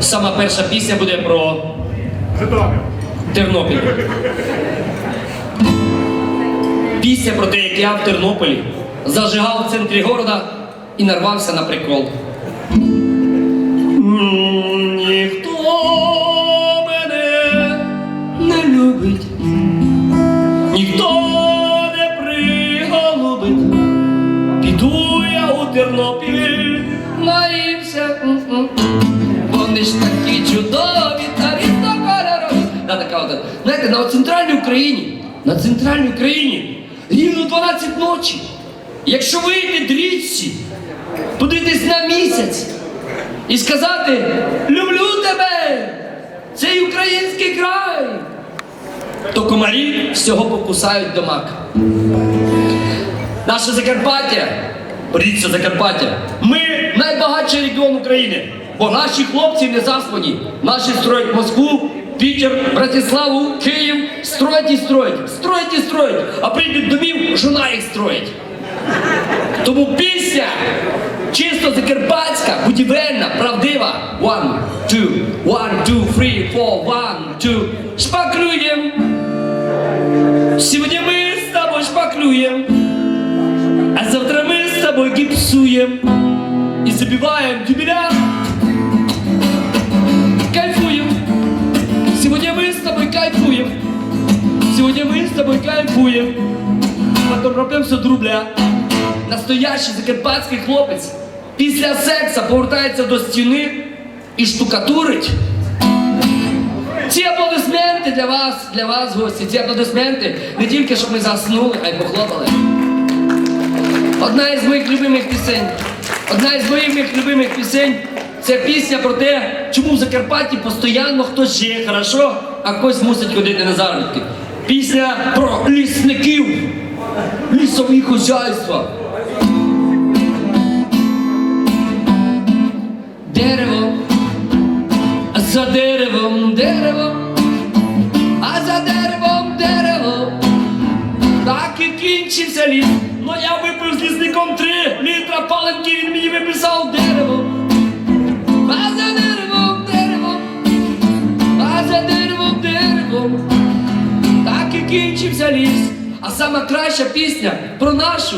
Сама перша пісня буде про Тернопіль. Пісня про те, як я в Тернополі зажигав в центрі города і нарвався на прикол. Україні, на центральній Україні рівно 12 ночі. Якщо вийти з річці, подивитись на місяць і сказати Люблю тебе! Цей український край! То комарі всього покусають до мака. Наше Закарпаття, Боріться Закарпаття, ми найбагатший регіон України, бо наші хлопці не заспані. Наші строять Москву, Пітер, Братиславу, Київ, строять і строять, строять і строять, а прийдуть домів, жона їх строїть. Тому пісня чисто закарпатська, будівельна, правдива. One, two, one, two, three, four, one, two. Шпаклюєм. Сегодня мы с тобой шпаклюем, а завтра мы с тобой гипсуем и забиваем дюбеля. Сегодня мы с тобой кайфуем. Потом робимося до рубля. Настоящий закарпатський хлопець після секса повертається до стіни і штукатурить. Ці аплодисменти для вас, для вас, гості, ці аплодисменти не тільки щоб ми заснули, а й похлопали. Одна із моїх любимих пісень, одна із моїх любимих пісень це пісня про те, чому в Закарпатті постійно хтось жиє хорошо, а хтось мусить ходити на заробітки. Пісня про лісників, лісові хозяйства. Дерево, за деревом дерево, а за деревом дерево. Так і кінчився ліс. Ну я випив з лісником три літра паленки, він мені виписав дерево. Ліс. А сама краща пісня про нашу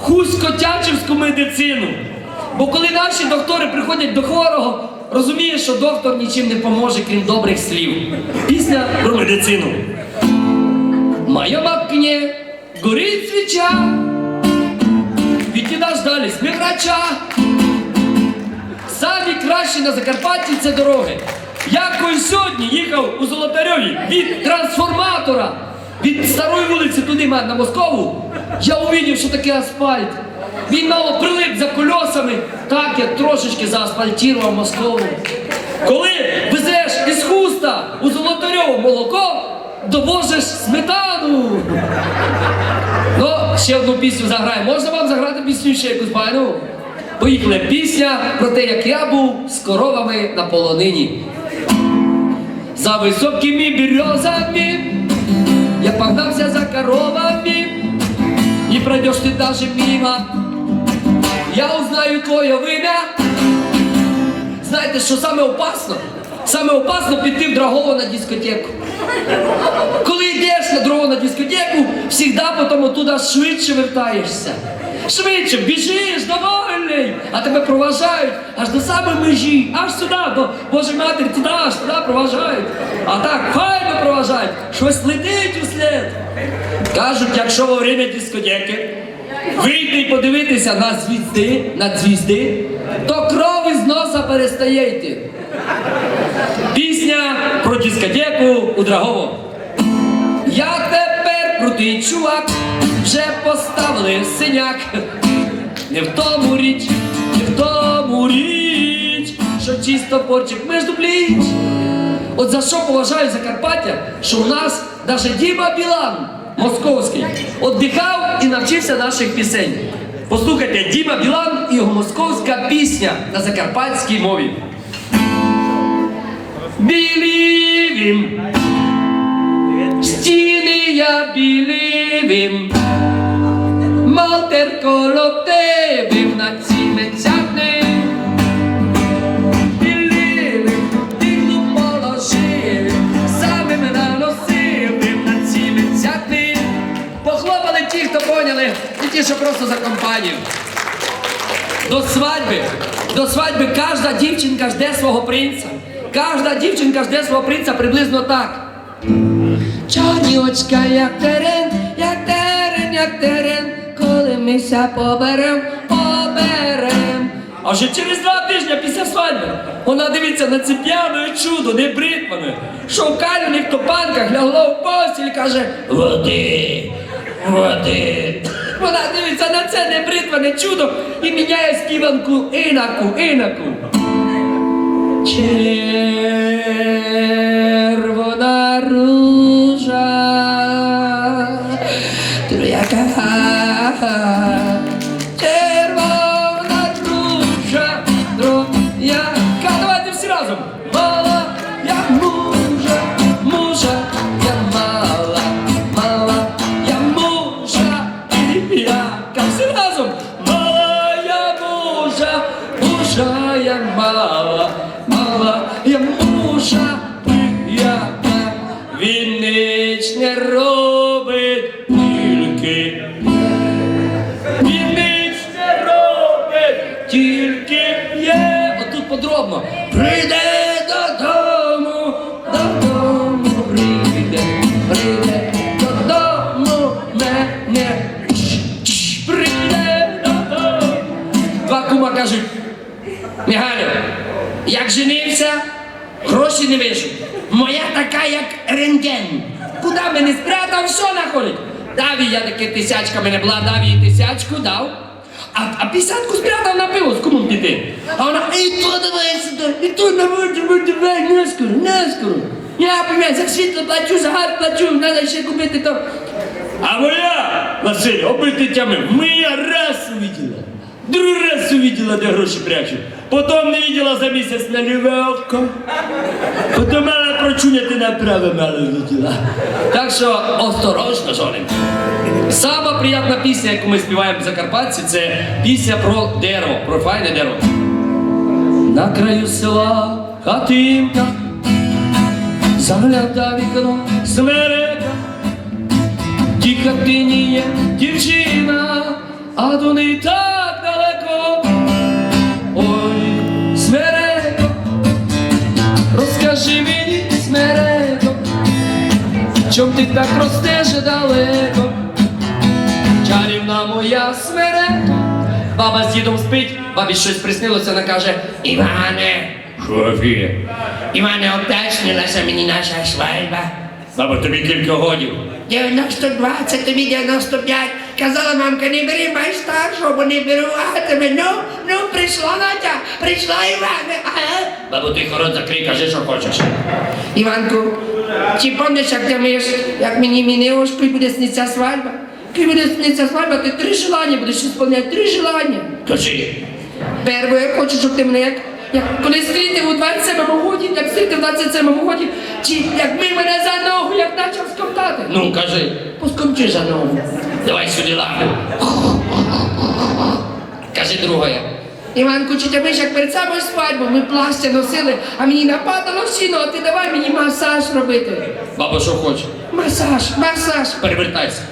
хуськотячівську медицину. Бо коли наші доктори приходять до хворого, розуміє, що доктор нічим не поможе, крім добрих слів. Пісня про медицину. В моєму окне горить свіча, відкидаш далі сміграча. Самі кращі на Закарпатті це дороги. Я сьогодні їхав у Золотарьові від трансформатора, від старої вулиці туди на Москову. Я увидів, що таке асфальт. Він мало прилип за кольосами. Так я трошечки заасфальтував Москову. Коли везеш із хуста у Золотарьову молоко, довозиш сметану. Ну, ще одну пісню заграємо. Можна вам заграти пісню ще якусь байну? Поїхали пісня про те, як я був з коровами на полонині. За високими березами я погнався за коровами, не пройдешь ты даже мимо. Я узнаю твоє имя Знаєте, що саме опасно? Саме опасно піти в драгову на дискотеку. Коли йдеш на дорогу на дискотеку, завжди потім оттуда швидше вертаєшся. Швидше, біжиш, довольний, а тебе проважають аж до самої межі, аж сюди, до Божої Матері, туди, аж туди проважають. А так, файно проважають, щось летить услід. Кажуть, якщо во время дискотеки вийти і подивитися на звізди, на звізди, то кров із носа перестає йти. Пісня про дискотеку у Драгово. Крутий чувак, вже поставили синяк. Не в тому річ, не в тому річ, що чисто порчик між пліч. От за що поважаю Закарпаття, що у нас навіть Діма Білан московський віддихав і навчився наших пісень. Послухайте, Діма Білан і його московська пісня на закарпатській мові. Білівім, стіни я білівім, матер колотивим на ціне цятни. Білівим, діду положив, самим наносив на ціне цятни. Похлопали ті, хто поняли, і ті, що просто за компанію. До свадьби, до свадьби кожна дівчинка жде свого принца. Кожна дівчинка жде свого принца приблизно так. Чорні очка, як терен, як терен, як терен, коли ми ся поберем, поберем. А вже через два тижні після свадьби вона дивиться на це п'яне чудо, не бритване, що в кальних топанках лягло в постіль, каже води, води. Вона дивиться на це небритване чудо і міняє співанку інаку, інаку. Червона Ah. Прийде додому, додому прийде, прийде додому мене. Прийде додому. Два кума кажуть, Мігалю, як женився, гроші не вижу. Моя така, як рентген. Куди мене спрятав, що находить? Дав я таки тисячка мене була, дав їй тисячку, дав. А, а п'ятдесятку спрятав на пиво з кумом піти. А вона, і то давай сюди, і то давай, давай, давай, не скоро, не скоро. Я пам'ятаю, за світло плачу, за газ плачу, треба ще купити то. А моя, Василь, обити тями, моя раз увидела. Другий раз увидела, де гроші прячу. Потім не видела за місяць на ліве око. Потім мала прочуняти на праве мало видела. Так що осторожно, жоним. Сама приємна пісня, яку ми співаємо в Закарпатці, це пісня про дерево, про файне дерево. На краю села хатинка, загляда вікно смерека. Тій хатині є дівчина, а до неї так розкажи мені, чом ти так ростеш далеко? Чарівна моя смереко. Баба з дідом спить, бабі щось приснилося, вона каже, Іване, Шофі, Іване, обтачнилася мені наша свадьба. баба, тобі кілька годів. 92, це тобі 95. Казала мамка, не бери майстаршого, бо не беру а тебе. Ну, ну, прийшла Надя, прийшла Іване. Ага. Бабу, ти рот закрий, кажи, що хочеш. Іванку, чи пам'ятаєш, як ти миш, як мені мінило, коли буде сниться свадьба? Коли буде сниться свадьба, ти три желання будеш сповняти, три желання. Кажи. Перво, я хочу, щоб ти мене як, як коли стрітив у 27-му годі, як стрітив у 27-му годі, чи як ми мене за ногу, як почав скоптати. Ну, кажи. Поскомчи за ногу. Давай сюди лапу. Кажи другое. Іванку, чи тебе ж як перед самою свадьбою ми пластя носили, а мені нападало сіно, а ти давай мені масаж робити. Баба, що хочеш? Масаж, масаж. Перевертайся.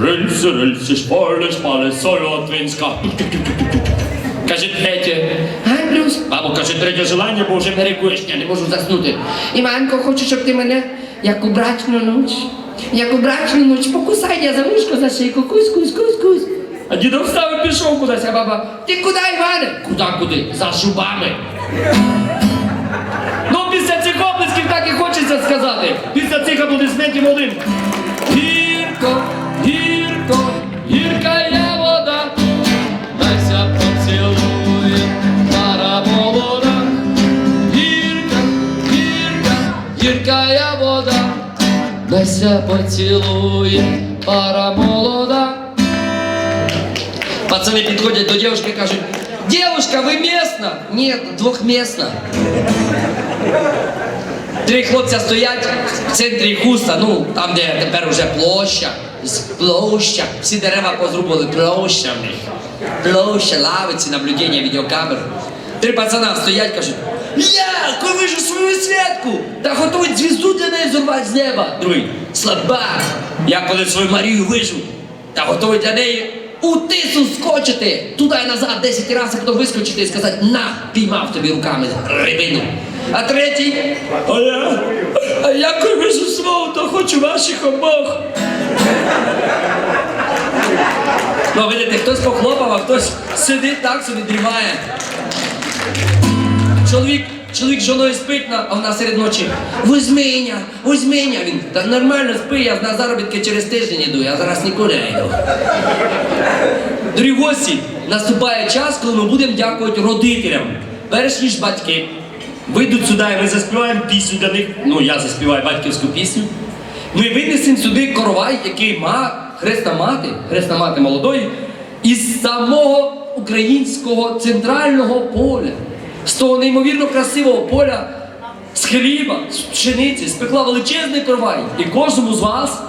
Рельси, рельси, шпали, шпали, солотвинська. Кажи третє. Гандрюс. Бабу, кажи третє желання, бо вже не рекуєш, я не можу заснути. Іванко, хочу, щоб ти мене, як у брачну ніч, як у брачну ніч, покусай я за вушко, за шийку, кусь, кусь, кусь, кусь. А дідо встав і пішов кудись, а баба. Ти куди, Іване? Куди, куди? За шубами. Ну, після цих оплесків так і хочеться сказати. Після цих аплодисментів один. Гірко, гірко, гірка я вода, Дайся поцілує пара молода. Гірка, гірка, гірка я вода, Дайся поцілує пара молода. Пацани підходять до дівчинки і кажуть, Девушка, ви місна? Ні, двохмісна. Три хлопця стоять в центрі хуста, ну там, де тепер вже площа. Площа. Всі дерева позрубали площами. Площа, лавиці, наблюдення, відеокамер. Три пацана стоять, кажуть, я вижу свою святку! Та готують звізду для неї зорвати з неба. Другий, слабак. Я коли свою Марію вижу, та готовий для неї у тису скочити туди і назад 10 разів, а потім вискочити і сказати на, піймав тобі руками рибину. А третій, а я, а я вижу свого, то хочу ваших обох. Ну, видите, хтось похлопав, а хтось сидить так собі дрімає. Чоловік, чоловік з жоною спить, на- а вона серед ночі. Возьми мене. Він, та нормально спи, я на заробітки через тиждень іду, я зараз нікуди йду. Дорогі гості, наступає час, коли ми будемо дякувати родителям. Перш ніж батьки вийдуть сюди, і ми заспіваємо пісню для них. Ну, я заспіваю батьківську пісню. Ми винесемо сюди коровай, який ма, хресна мати, хресна мати молодої, із самого українського центрального поля, з того неймовірно красивого поля, з хліба, з пшениці, спекла величезний коровай. І кожному з вас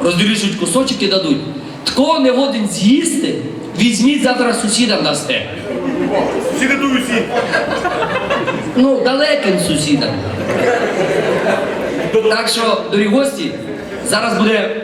розділішуть кусочок і дадуть. Такого не годен з'їсти, візьміть завтра сусідам дасте. Сіди усі. Ну, далеким сусідам. Так що, дорогі гості, зараз буде